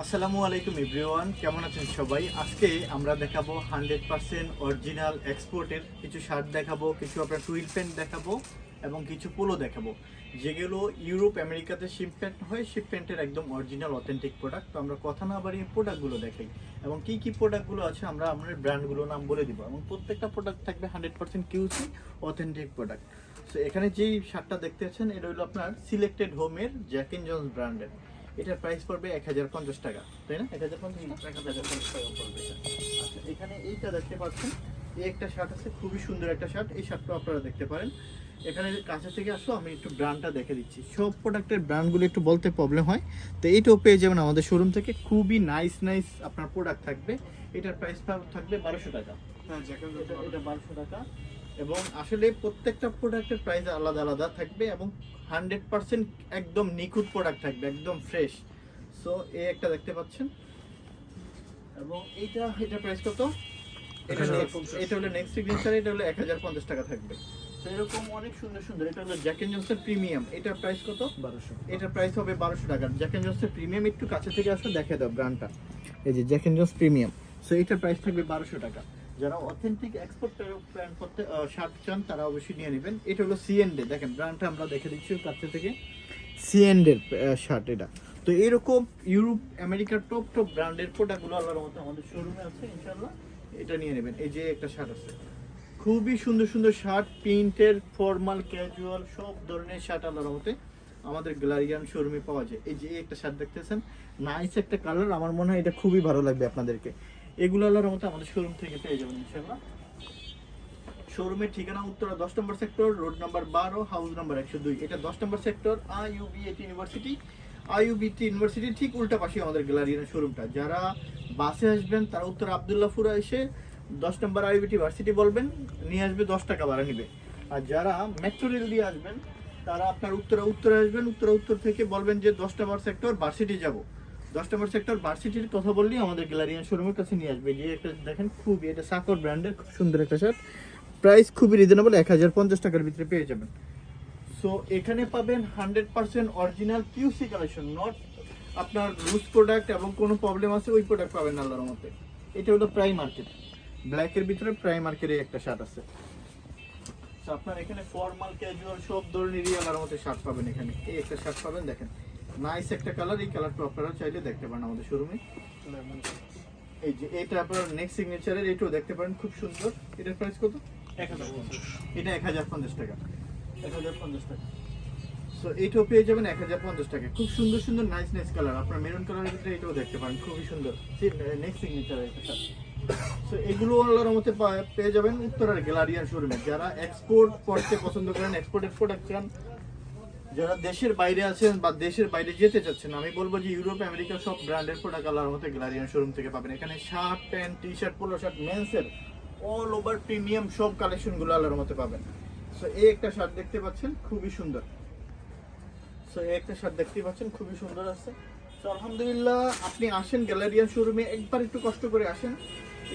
আসসালামু আলাইকুম এভরিওয়ান, কেমন আছেন সবাই? আজকে আমরা দেখাবো হান্ড্রেড পার্সেন্ট অরিজিনাল এক্সপোর্টের কিছু শার্ট দেখাবো, কিছু আপনার টুইল প্যান্ট দেখাবো এবং কিছু পোলো দেখাবো। যেগুলো ইউরোপ, আমেরিকাতে শিপমেন্ট হয় শিপমেন্টের একদম অরিজিনাল, অথেন্টিক প্রোডাক্ট। তো আমরা কথা না বাড়িয়ে প্রোডাক্টগুলো দেখাই এবং কি কি প্রোডাক্টগুলো আছে আমরা আমাদের ব্র্যান্ডগুলোর নাম বলে দিব এবং প্রত্যেকটা প্রোডাক্ট থাকবে hundred percent QC authentic product. So এখানে যেই শার্টটা দেখতে পাচ্ছেন এটা হলো আপনার সিলেক্টেড হোমের জ্যাক এন্ড জন্স ব্র্যান্ডের। এটার প্রাইস পড়বে এক হাজার পঞ্চাশ টাকা তাই না? এক হাজার পঞ্চাশ এক হাজার পঞ্চাশ টাকা পড়বে আচ্ছা এখানে এইটা দেখতে পাচ্ছেন। এই একটা শার্ট আছে খুবই সুন্দর একটা শার্ট এই শার্টটা আপনারা দেখতে পারেন। এখানে কাছে থেকে আসো আমি একটু ব্র্যান্ডটা দেখে দিচ্ছি। সব প্রোডাক্টের ব্র্যান্ডগুলো একটু বলতে প্রবলেম হয়। তো এইটাও পেয়ে যাবেন আমাদের শোরুম থেকে। খুবই নাইস নাইস আপনার প্রোডাক্ট থাকবে। এটার প্রাইস থাকবে বারোশো টাকা। হ্যাঁ এটা এটা বারোশো টাকা। এবং আসলে প্রত্যেকটা প্রোডাক্টের প্রাইস আলাদা আলাদা থাকবে এবং হান্ড্রেড পার্সেন্ট একদম নিখুঁত প্রোডাক্ট থাকবে একদম ফ্রেশ সো এই একটা দেখতে পাচ্ছেন। এবং এইটা এটা প্রাইস কত? এটা হলো 1050 এটা হলো নেক্সট সিগনেচার এটা হলো এক হাজার পঞ্চাশ টাকা থাকবে। তো এরকম অনেক সুন্দর সুন্দর এটা হলো জ্যাক এন্ড জনসের প্রিমিয়াম এটার প্রাইস কত? বারোশো। এটার প্রাইস হবে বারোশো টাকা। জ্যাক এন্ড জনসের প্রিমিয়াম একটু কাছে থেকে আসো দেখে দাও ব্র্যান্ডটা এই যে Jack and Jones premium so এটার প্রাইস থাকবে বারোশো টাকা। যারা অথেন্টিক এক্সপোর্ট প্ল্যান করতে শার্ট চান, তারা অবশ্যই নিয়ে নেবেন। এটা হলো সিএনডে দেখেন ব্র্যান্ডটা আমরা দেখে দিচ্ছি কাছে থেকে। সিএনডের শার্ট এটা। তো এরকম ইউরোপ আমেরিকার টপ টপ ব্র্যান্ডের প্রোডাক্টগুলো আল্লাহর মতো আমাদের শোরুমে আছে, ইনশাআল্লাহ। এটা নিয়ে নেবেন। এই যে একটা শার্ট আছে। খুবই সুন্দর সুন্দর শার্ট প্রিন্টের ফর্মাল ক্যাজুয়াল সব ধরনের শার্ট আল্লাহর মতে আমাদের গ্যালারিয়ান শোরুমে পাওয়া যায়। এই যে একটা শার্ট দেখতেছেন নাইস একটা কালার আমার মনে হয় এটা খুবই ভালো লাগবে আপনাদেরকে। এগুলো আল্লাহর মতো আমাদের শোরুম থেকে পেয়ে যাবেন ইনশাআল্লাহ। শোরুমের ঠিকানা উত্তরা দশ নম্বর সেক্টর রোড নাম্বার বারো হাউস নাম্বার একশো দুই। এটা দশ নম্বর সেক্টর আইউবি এটি ইউনিভার্সিটি আইউবিটি ইউনিভার্সিটি ঠিক উল্টা পাশে আমাদের গ্যালারিয়ান শোরুমটা যারা বাসে আসবেন, তারা উত্তর আবদুল্লাহপুরা এসে দশ নম্বর আইউবিটি ভার্সিটি বলবেন, নিয়ে আসবে দশ টাকা ভাড়া নিবে। আর যারা মেট্রো রেল দিয়ে আসবেন, তারা আপনার উত্তরা উত্তরে আসবেন, উত্তরা উত্তর থেকে বলবেন যে দশ নম্বর সেক্টর ভার্সিটি যাব। দশ নম্বর সেক্টর ভার্সিটির কথা বললেই আমাদের গ্যালারিয়ান শোরুমের কাছে নিয়ে আসবে। যে একটা দেখেন, খুবই এটা সাকর ব্র্যান্ডের খুব সুন্দর একটা শার্ট প্রাইস খুবই রিজনেবল এক হাজার পঞ্চাশ টাকার ভিতরে পেয়ে যাবেন। সো এখানে পাবেন hundred percent original QC collection not আপনার লুজ প্রোডাক্ট এবং কোনো প্রবলেম আছে, ওই প্রোডাক্ট পাবেন আল্লাহর মতে এটা হলো প্রাই মার্কেট ব্ল্যাকের ভিতরে প্রাই মার্কেটে একটা শার্ট আছে। আপনার এখানে ফর্মাল ক্যাজুয়াল সব ধরনেরই আল্লাহর মতে শার্ট পাবেন এখানে। এই একটা শার্ট পাবেন, দেখেন। নাইস একটা কালার এই কালারটা আপনারা চাইলে দেখতে পারেন আমাদের শোরুমে এই যে এটা আপনার নেক্সট সিগনেচারের এটাও দেখতে পারেন, খুব সুন্দর। এটার প্রাইস কত? এক হাজার পঞ্চাশ এটা এক হাজার পঞ্চাশ টাকা। এক হাজার পঞ্চাশ টাকা সো এইটাও পেয়ে যাবেন এক হাজার পঞ্চাশ টাকা। খুব সুন্দর সুন্দর নাইস নাইস কালার আপনার মেরুন কালারের ভিতরে এটাও দেখতে পারেন, খুবই সুন্দর। নেক্সট সিগনেচার সো এগুলো আল্লাহর মতে পেয়ে যাবেন উত্তরের গ্যালারিয়ান শোরুমে যারা এক্সপোর্ট করতে পছন্দ করেন এক্সপোর্ট প্রোডাক্ট চান যারা দেশের বাইরে আছেন বা দেশের বাইরে যেতে চাচ্ছেন, আমি বলব যে ইউরোপ আমেরিকা সব ব্র্যান্ডের প্রোডাক্ট আল্লাহর মতে গ্যালারিয়ান শোরুম থেকে পাবেন। এখানে shirt pant T shirt polo shirt মেন্সের all over premium সব কালেকশনগুলো আল্লাহর মতে পাবেন। সো এই একটা শার্ট দেখতে পাচ্ছেন, খুবই সুন্দর। সো এই একটা শার্ট দেখতে পাচ্ছেন, খুবই সুন্দর আছে। তো আলহামদুলিল্লাহ, আপনি আসেন গ্যালারিয়ান শোরুমে একবার একটু কষ্ট করে আসেন।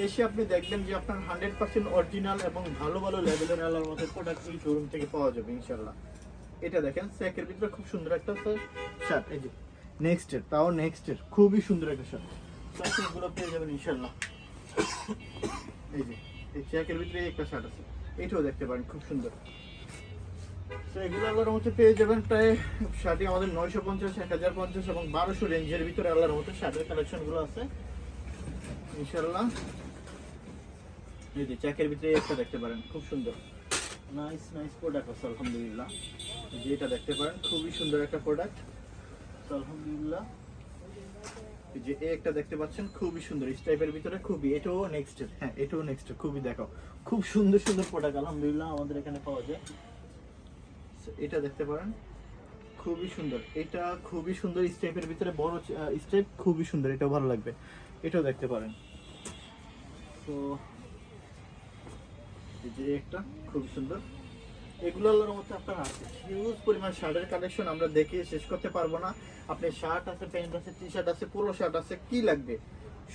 এসে আপনি দেখবেন যে আপনার হান্ড্রেড পার্সেন্ট অরিজিনাল এবং ভালো ভালো লেভেলের আল্লাহর মতো প্রোডাক্ট এই শোরুম থেকে পাওয়া যাবে ইনশাল্লাহ এটা দেখেন, স্যাকের ভিতরে খুব সুন্দর একটা শার্ট এই যে নেক্সট এর, তাও নেক্সট এর, খুবই সুন্দর একটা শার্ট এগুলো পেয়ে যাবেন ইনশাল্লাহ এই যে, এই চেকের ভিতরে একটা শার্ট আছে, এটাও দেখতে পারেন, খুব সুন্দর। তো এগুলো আল্লাহর মধ্যে পেয়ে যাবেন প্রায় শার্টই আমাদের নয়শো পঞ্চাশ, এক হাজার পঞ্চাশ এবং বারোশো রেঞ্জের ভিতরে আল্লাহর মধ্যে শার্টের কালেকশনগুলো আছে। ইনশাল্লাহ এই যে চেকের ভিতরে একটা দেখতে পারেন, খুব সুন্দর। নাইস নাইস প্রোডাক্ট আছে, আলহামদুলিল্লাহ। এই যে এটা দেখতে পারেন খুবই সুন্দর একটা প্রোডাক্ট আলহামদুলিল্লাহ। যে এই একটা দেখতে পাচ্ছেন খুবই সুন্দর। এই টাইপের ভিতরে খুবই এটাও নেক্সট হ্যাঁ এটাও নেক্সট খুবই দেখো খুব সুন্দর সুন্দর প্রোডাক্ট আলহামদুলিল্লাহ আমাদের এখানে পাওয়া যায়। এটা দেখতে পারেন খুবই সুন্দর। এটা খুবই সুন্দর স্টেপের ভিতরে বড় স্টেপ খুবই সুন্দর এটাও ভালো লাগবে। এটাও দেখতে পারেন। তো যে একটা খুব সুন্দর। এগুলো আল্লাহর মধ্যে আপনার হিউজ পরিমাণ শার্টের কালেকশন আমরা দেখে শেষ করতে পারব না। আপনি শার্ট আছে, প্যান্ট আছে টি শার্ট আছে পোলো শার্ট আছে, কি লাগবে?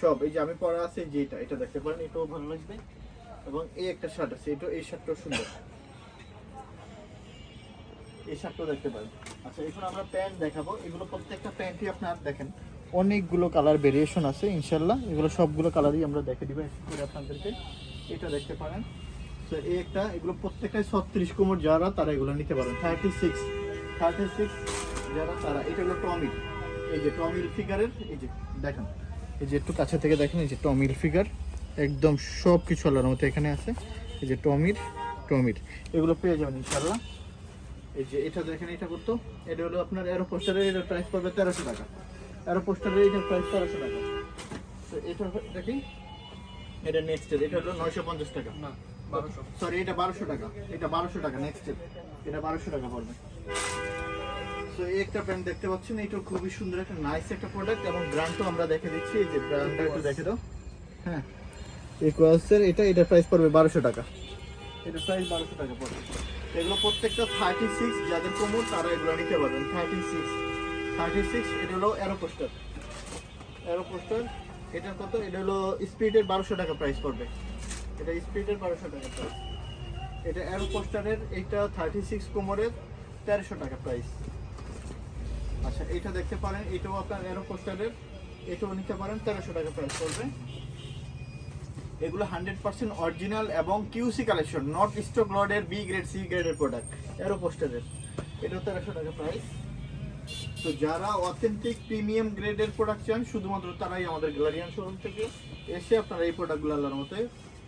সব। এই যে আমি পরা আছে যেটা এটা দেখতে পারেন, এটাও ভালো লাগবে। এবং এই একটা শার্ট আছে, এটাও এই শার্টটাও সুন্দর। এই শার্টটাও দেখতে পারেন। আচ্ছা এখন আমরা প্যান্ট দেখাবো। এগুলো প্রত্যেকটা প্যান্টই আপনার দেখেন, অনেকগুলো কালার ভেরিয়েশন আছে ইনশাল্লাহ এগুলো সবগুলো কালারই আমরা দেখে দিব আপনাদেরকে। এটা দেখতে পারেন। তো এই একটা, এগুলো প্রত্যেকটাই ছত্রিশ কোমর যারা, তারা এগুলো নিতে পারেন থার্টি সিক্স থার্টি সিক্স যারা, তারা। এটা হলো টমিল এই যে টমিল ফিগারের এই যে, দেখেন। এই যে একটু কাছে থেকে দেখেন, এই যে টমিল ফিগার একদম সব কিছু আল্লাহর মতো এখানে আছে। এই যে টমির টমির। এগুলো পেয়ে যাবেন ইনশাল্লাহ এই যে এটা দেখেন, এটা করতো এটা হলো আপনার এরো পোস্টারের এটার প্রাইস পড়বে তেরোশো টাকা। এরো পোস্টারের এটার প্রাইস তেরোশো টাকা। তো এটা দেখি। এটা নেক্সট এটা হলো নয়শো পঞ্চাশ টাকা। না। সরি এটা বারোশো টাকা। এটা বারোশো টাকা নেক্সট এটা বারোশো টাকা পড়বে। তো এই একটা প্যান্ট দেখতে পাচ্ছেন এটা খুবই সুন্দর একটা নাইস একটা প্রোডাক্ট এবং ব্র্যান্ডও আমরা দেখে দিচ্ছি এই যে ব্র্যান্ডটা একটু দেখে দাও। হ্যাঁ। ইকুয়ালসের এটা এটার প্রাইস পড়বে বারোশো টাকা। এটার প্রাইস বারোশো টাকা পড়বে। এগুলো প্রত্যেকটা থার্টি সিক্স যাদের কোমর তারা এগুলো নিতে পারবেন। থার্টি সিক্স থার্টি সিক্স এটা হলো অ্যারো পোস্টার অ্যারো এটার কত? এটা হলো স্পিডের বারোশো টাকা প্রাইস পড়বে। এটা স্পিডের বারোশো টাকা প্রাইস এটা অ্যারো পোস্টারের এইটা থার্টি সিক্স কোমরের তেরোশো টাকা প্রাইস আচ্ছা এটা দেখতে পারেন এটাও আপনার অ্যারো পোস্টারের এটাও নিতে পারেন, তেরোশো টাকা প্রাইস পড়বে এগুলো হান্ড্রেড পার্সেন্ট অরিজিনাল এবং কিউসি কালেকশন নট স্টক লডের বি গ্রেড সি গ্রেডের প্রোডাক্ট অ্যারো পোস্টারের এটাও তেরোশো টাকা প্রাইস তো যারা অথেন্টিক প্রিমিয়াম গ্রেডের প্রোডাক্ট চান, শুধুমাত্র তারাই আমাদের গ্যালারিয়ান শোরুম থেকে এসে আপনারা এই প্রোডাক্টগুলো আল্লাহর মতে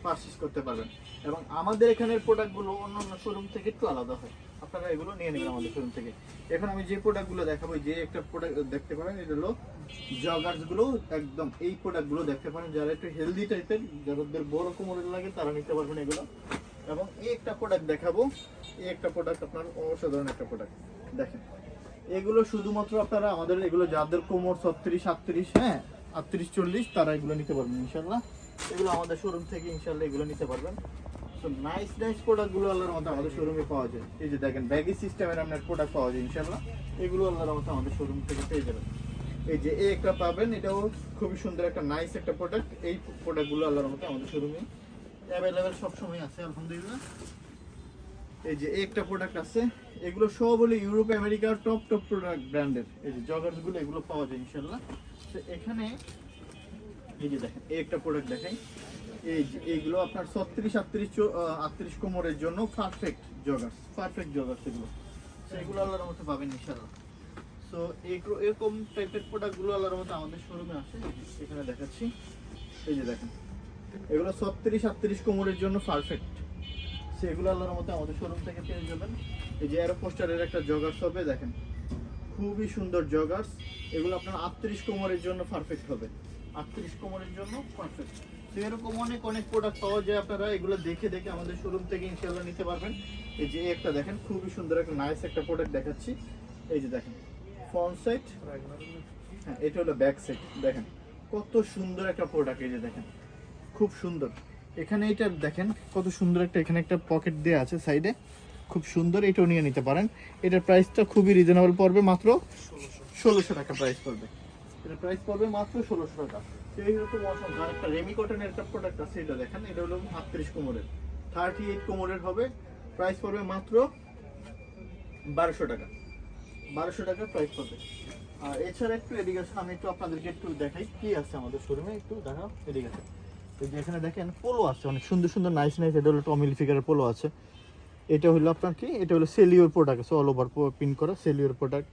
পারচেস করতে পারবেন। এবং আমাদের এখানের প্রোডাক্টগুলো অন্য অন্য শোরুম থেকে একটু আলাদা হয়। আপনারা এগুলো নিয়ে নেবেন আমাদের শোরুম থেকে। এখন আমি যে প্রোডাক্টগুলো দেখাবো যে একটা প্রোডাক্ট দেখতে পারেন, এটা হলো জগার্সগুলো একদম এই প্রোডাক্টগুলো দেখতে পারেন। যারা একটু হেলদি টাইপের যাদের বড় কোমরের লাগে, তারা নিতে পারবেন এগুলো। এবং এই একটা প্রোডাক্ট দেখাবো। এই একটা প্রোডাক্ট আপনার অসাধারণ একটা প্রোডাক্ট দেখেন। এগুলো শুধুমাত্র আপনারা আমাদের, এগুলো যাদের কোমর ছত্রিশ আটত্রিশ হ্যাঁ আটত্রিশ, চল্লিশ, তারা এগুলো নিতে পারবেন ইনশাল্লাহ এগুলো আমাদের শোরুম থেকে ইনশাল্লাহ এগুলো নিতে পারবেন। তো নাইস নাইস প্রোডাক্টগুলো আল্লাহর মতো আমাদের শোরুমে পাওয়া যায়। এই যে দেখেন ব্যাগি সিস্টেমের আপনার প্রোডাক্ট পাওয়া যায় ইনশাল্লাহ এগুলো আল্লাহর মতো আমাদের শোরুম থেকে পেয়ে যাবেন। এই যে এই একটা পাবেন, এটাও খুবই সুন্দর একটা নাইস একটা প্রোডাক্ট এই প্রোডাক্টগুলো আল্লাহর মতো আমাদের শোরুমে অ্যাভেলেবেল সবসময় আছে, আলহামদুলিল্লাহ। এই যে একটা প্রোডাক্ট আছে, এগুলো সব হলো ইউরোপ আমেরিকার টপ টপ প্রোডাক্ট ব্র্যান্ডের এই যে জগার্সগুলো এগুলো পাওয়া যায় ইনশাল্লাহ তো এখানে এই দেখেন, এই একটা প্রোডাক্ট দেখাই। এই এইগুলো আপনার ছত্রিশ, আটত্রিশ আটত্রিশ কোমরের জন্য পারফেক্ট জগার্স পারফেক্ট জগার্স এগুলো। তো এগুলো আল্লাহর মতো পাবেন ইনশাল্লাহ তো এরকম টাইপের প্রোডাক্টগুলো আল্লাহর মতো আমাদের শোরুমে আসে এখানে দেখাচ্ছি। এই যে দেখেন, এগুলো ছত্রিশ, আটত্রিশ কোমরের জন্য পারফেক্ট সেগুলো আল্লাহর মতো আমাদের শোরুম থেকে পেয়ে যাবেন। এই যে অ্যারো পোস্টারের একটা জগার্স হবে, দেখেন। খুবই সুন্দর জগার্স এগুলো আপনার আটত্রিশ কোমরের জন্য পারফেক্ট হবে। আটত্রিশ কোমরের জন্য পারফেক্ট তো এরকম অনেক অনেক প্রোডাক্ট পাওয়া যায় আপনারা, এগুলো দেখে দেখে আমাদের শোরুম থেকে ইনশাল্লাহ নিতে পারবেন। এই যে একটা দেখেন, খুবই সুন্দর একটা নাইস একটা প্রোডাক্ট দেখাচ্ছি। এই যে দেখেন ফ্রন্ট সাইড হ্যাঁ এটা হলো ব্যাক সাইড দেখেন। কত সুন্দর একটা প্রোডাক্ট এই যে দেখেন। খুব সুন্দর। এখানে এটা দেখেন, কত সুন্দর একটা, এখানে একটা পকেট দেওয়া আছে সাইডে খুব সুন্দর, এটাও নিয়ে নিতে পারেন। এটার প্রাইসটা খুবই রিজনেবল পড়বে মাত্র ষোলোশো টাকা প্রাইস পড়বে। এটার প্রাইস পড়বে মাত্র ষোলোশো টাকা। সেই রকম অসংখ্য একটা রেমি কটনের একটা প্রোডাক্ট আছে, এটা দেখেন, এটা হলো আটত্রিশ কোমরের। থার্টি এইট কোমরের হবে প্রাইস পড়বে মাত্র বারোশো টাকা। বারোশো টাকা প্রাইস পড়বে। আর এছাড়া একটু এদিকে আমি একটু আপনাদেরকে একটু দেখাই কি আছে আমাদের শোরুমে, একটু দেখাও, এদিকে আসুন। এই যে এখানে দেখেন, পোলো আছে, অনেক সুন্দর সুন্দর নাইস নাইস এটা হলো টমিল ফিগারের পোলো আছে। এটা হলো আপনার কি? এটা হলো সেলিওর প্রোডাক্ট আছে অল ওভার পিন করা সেলিওর প্রোডাক্ট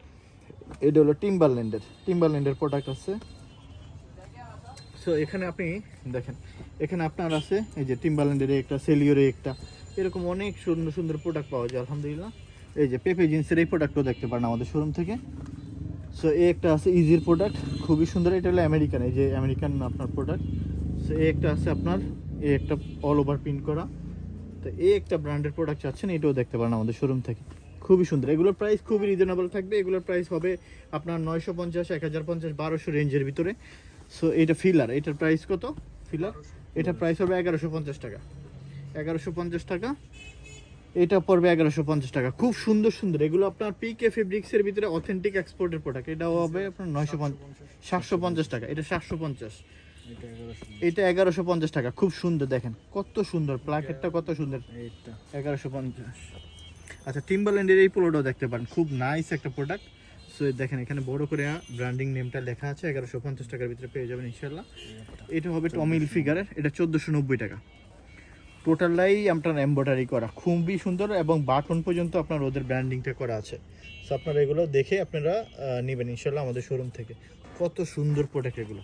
এটা হলো টিম্বারল্যান্ডের টিম্বারল্যান্ডের প্রোডাক্ট আছে। সো এখানে আপনি দেখেন, এখানে আপনার আছে, এই যে টিম্বারল্যান্ডের একটা সেলিওরে একটা। এরকম অনেক সুন্দর সুন্দর প্রোডাক্ট পাওয়া যায়, আলহামদুলিল্লাহ। এই যে পেপে জিন্সের এই প্রোডাক্টও দেখতে পারেন আমাদের শোরুম থেকে। সো এই একটা আছে ইজির প্রোডাক্ট খুবই সুন্দর। এটা হলো আমেরিকান এই যে আমেরিকান আপনার প্রোডাক্ট সো এই একটা আছে আপনার, এই একটা অল ওভার প্রিন্ট করা। তো, এই একটা ব্র্যান্ডের প্রোডাক্ট চাচ্ছেন, এটাও দেখতে পারেন আমাদের শোরুম থেকে। খুবই সুন্দর। এগুলোর প্রাইস খুবই রিজনেবল থাকবে। এগুলোর প্রাইস হবে আপনার নয়শো পঞ্চাশ এক হাজার পঞ্চাশ বারোশো রেঞ্জের ভিতরে। সো এটা ফিলার এটার প্রাইস কত? ফিলার এটা প্রাইস হবে এগারোশো পঞ্চাশ টাকা। এগারোশো পঞ্চাশ টাকা। এটা পড়বে এগারোশো পঞ্চাশ টাকা। খুব সুন্দর সুন্দর। এগুলো আপনার পিকে ফেব্রিক্সের ভিতরে অথেন্টিক এক্সপোর্টের প্রোডাক্ট এটাও হবে আপনার নয়শো সাতশো পঞ্চাশ টাকা। এটা সাতশো পঞ্চাশ। এটা এগারোশো। পঞ্চাশ টাকা। খুব সুন্দর দেখেন। কত সুন্দর। প্লাকেটটা কত সুন্দর। এগারোশো পঞ্চাশ। আচ্ছা টিম্বারল্যান্ডের এই পোলোটাও দেখতে পারেন। খুব নাইস একটা প্রোডাক্ট সো দেখেন এখানে বড় করে ব্র্যান্ডিং নেমটা লেখা আছে। এগারোশো পঞ্চাশ টাকার ভিতরে পেয়ে যাবেন ইনশাল্লাহ এটা হবে টমিল ফিগারের এটা চোদ্দোশো নব্বই টাকা। টোটালটাই আপনার এম্ব্রয়ডারি করা। খুবই সুন্দর এবং বাটন পর্যন্ত আপনার ওদের ব্র্যান্ডিংটা করা আছে। সো আপনারা এগুলো দেখে আপনারা নেবেন ইনশাল্লাহ আমাদের শোরুম থেকে। কত সুন্দর প্রোডাক্ট এগুলো।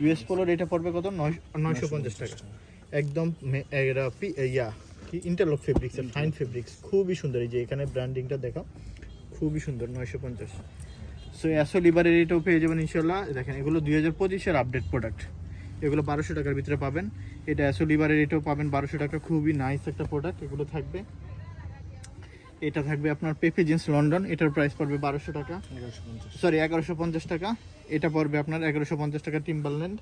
ইউএস পোলোর এটা পড়বে কত? নয় নয়শো পঞ্চাশ টাকা। একদম ইয়া। কি ইন্টারলক ফেব্রিক্স ফাইন ফেব্রিক্স খুবই সুন্দর। এই যে এখানে ব্র্যান্ডিংটা দেখো খুবই সুন্দর নয়শো পঞ্চাশ। সো অ্যাসো লিভারের এটাও পেয়ে যাবেন ইনশাল্লাহ দেখেন এগুলো দুই হাজার পঁচিশের আপডেট প্রোডাক্ট এগুলো বারোশো টাকার ভিতরে পাবেন। এটা অ্যাসো লিভারের এটাও পাবেন বারোশো টাকা। খুবই নাইস একটা প্রোডাক্ট এগুলো থাকবে। এটা থাকবে আপনার পেপে জিন্স লন্ডন এটার প্রাইস পড়বে বারোশো টাকা। সরি এগারোশো পঞ্চাশ টাকা। এটা পড়বে আপনার এগারোশো পঞ্চাশ টাকা টিম্বারল্যান্ড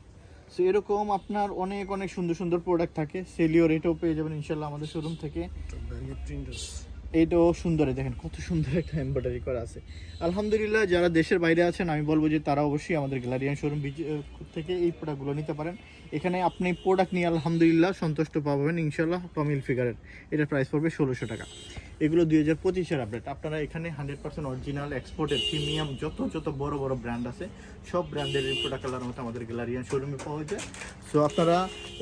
সো এরকম আপনার অনেক অনেক সুন্দর সুন্দর প্রোডাক্ট থাকে। সেলিও রেটও পেয়ে যাবেন ইনশাল্লাহ আমাদের শোরুম থেকে। এইটাও সুন্দর দেখেন কত সুন্দর একটা এমব্রয়ডারি করা আছে। আলহামদুলিল্লাহ, যারা দেশের বাইরে আছেন, আমি বলব যে তারা অবশ্যই আমাদের গ্যালারিয়ান শোরুম থেকে এই প্রোডাক্টগুলো নিতে পারেন। এখানে আপনি প্রোডাক্ট নিয়ে আলহামদুলিল্লাহ সন্তুষ্ট পাবেন ইনশাল্লাহ টমিল ফিগারের এটার প্রাইস পড়বে ষোলোশো টাকা। এগুলো দুই হাজার পঁচিশের আপডেট আপনারা এখানে হান্ড্রেড পার্সেন্ট অরিজিনাল এক্সপোর্টের প্রিমিয়াম যত যত বড় বড় ব্র্যান্ড আছে, সব ব্র্যান্ডের প্রোডাক্ট কালার মতো আমাদের গ্যালারিয়ান শোরুমে পাওয়া যায়। সো আপনারা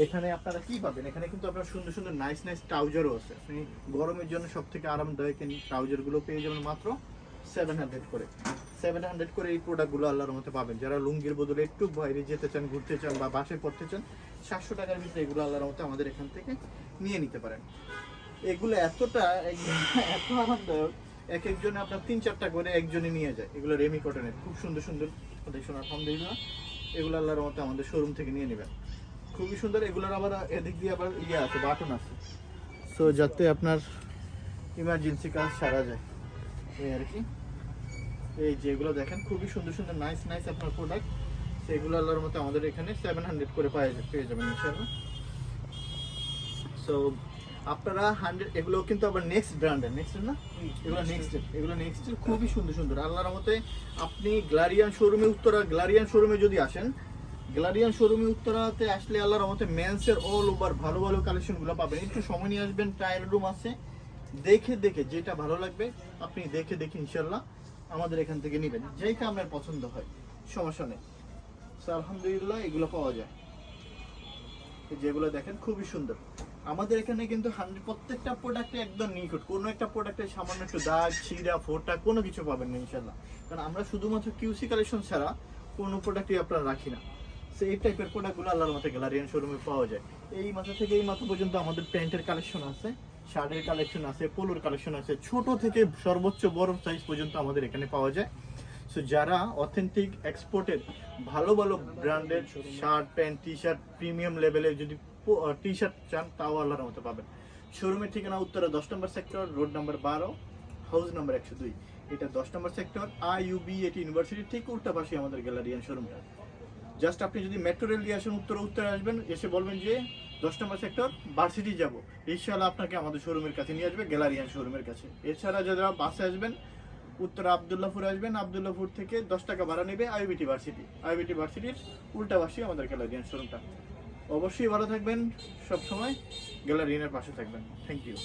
এখানে আপনারা কি পাবেন? এখানে কিন্তু আপনার সুন্দর সুন্দর নাইস নাইস ট্রাউজারও আছে। আপনি গরমের জন্য সব থেকে আরামদায়ক ট্রাউজারগুলো পেয়ে যাবেন মাত্র সেভেন হান্ড্রেড করে। সেভেন হান্ড্রেড করে এই প্রোডাক্টগুলো আল্লাহর মতো পাবেন। যারা লুঙ্গির বদলে একটু বাইরে যেতে চান, ঘুরতে চান বা বাসে পড়তে চান, সাতশো টাকার ভিতরে এগুলো আল্লাহর মতো আমাদের এখান থেকে নিয়ে নিতে পারেন। এগুলো এতটা এত আরামদায়ক এক একজনে আপনার তিন চারটা করে একজনে নিয়ে যায়। এগুলো রেমি কটনের, খুব সুন্দর সুন্দর দেখুন আলহামদুলিল্লাহ। এগুলো আল্লাহর মতো আমাদের শোরুম থেকে নিয়ে নেবেন। খুবই সুন্দর, এগুলোর আবার এদিক দিয়ে আবার ইয়ে আছে বাটন আছে। সো যাতে আপনার ইমার্জেন্সি কাজ সারা যায়। এই আর কি। এই যেগুলো দেখেন খুবই সুন্দর সুন্দর নাইস নাইস আপনার প্রোডাক্ট সেগুলো আল্লাহর মতো আমাদের এখানে সেভেন হান্ড্রেড করে পাওয়া পেয়ে যাবেন ইনশাআল্লাহ। সো আপনারা হান্ড্রেড এগুলো কিন্তু আবার নেক্সট ব্র্যান্ডের নেক্সট না? এগুলো নেক্সট এগুলো নেক্সট খুবই সুন্দর সুন্দর। আল্লাহর মতে আপনি গ্লারিয়ান শোরুমে উত্তরা গ্লারিয়ান শোরুমে যদি আসেন গ্লারিয়ান শোরুমে উত্তরাতে আসলে আল্লাহর মতে মেন্সের অল ওভার ভালো ভালো কালেকশনগুলো পাবেন। একটু সময় নিয়ে আসবেন ট্রায়াল রুম আছে। দেখে দেখে যেটা ভালো লাগবে, আপনি দেখে দেখে ইনশাল্লাহ আমাদের এখান থেকে নেবেন। যেইটা আপনার পছন্দ হয়, সমস্যা নেই। আলহামদুলিল্লাহ এগুলো পাওয়া যায়। যেগুলো দেখেন খুবই সুন্দর। আমাদের এখানে কিন্তু প্রত্যেকটা প্রোডাক্টে একদম নিখুঁত। কোনো একটা প্রোডাক্টে সামান্য একটু দাগ ছিঁড়া ফোটা, কোনো কিছু পাবেন না ইনশাল্লাহ কারণ আমরা শুধুমাত্র কিউসি কালেকশন ছাড়া কোনো প্রোডাক্টই আপনারা রাখি না। সো এই টাইপের প্রোডাক্টগুলো আল্লাহর মতো গ্যালারিয়ান শোরুমে পাওয়া যায়। এই মাথা থেকে এই মাথা পর্যন্ত আমাদের প্যান্টের কালেকশন আছে। শার্টের কালেকশন আছে পোলোর কালেকশন আছে। ছোট থেকে সর্বোচ্চ বড় সাইজ পর্যন্ত আমাদের এখানে পাওয়া যায়। সো যারা অথেন্টিক এক্সপোর্টের ভালো ভালো ব্র্যান্ডের shirt pant T shirt premium লেভেলের যদি টি শার্ট চান, তাও আল্লাহর মতো পাবেন। শোরুমের ঠিকানা উত্তরে দশ নম্বর সেক্টর রোড নাম্বার বারো হাউস নাম্বার একশো দুই। এটা দশ নম্বর সেক্টর আই ইউবি এটি ইউনিভার্সিটির ঠিক উল্টা পাশে আমাদের গ্যালারিয়ান শোরুমটা জাস্ট আপনি যদি মেট্রো রেল দিয়ে আসেন, উত্তরে উত্তরে আসবেন, এসে বলবেন যে দশ নম্বর সেক্টর ভার্সিটি যাব। ইনশাল্লাহ আপনাকে আমাদের শোরুমের কাছে নিয়ে আসবে গ্যালারিয়ান শোরুমের কাছে। এছাড়া যারা বাসে আসবেন, উত্তর আবদুল্লাপুর আসবেন আবদুল্লাপুর থেকে দশ টাকা ভাড়া নেবে আইবিটি ভার্সিটি আইবিটি ভার্সিটির উল্টা ভাষি আমাদের গ্যালারিয়ান শোরুমটা অবশ্যই ভালো থাকবেন, সবসময় গ্যালারিয়ানের পাশে থাকবেন। Thank you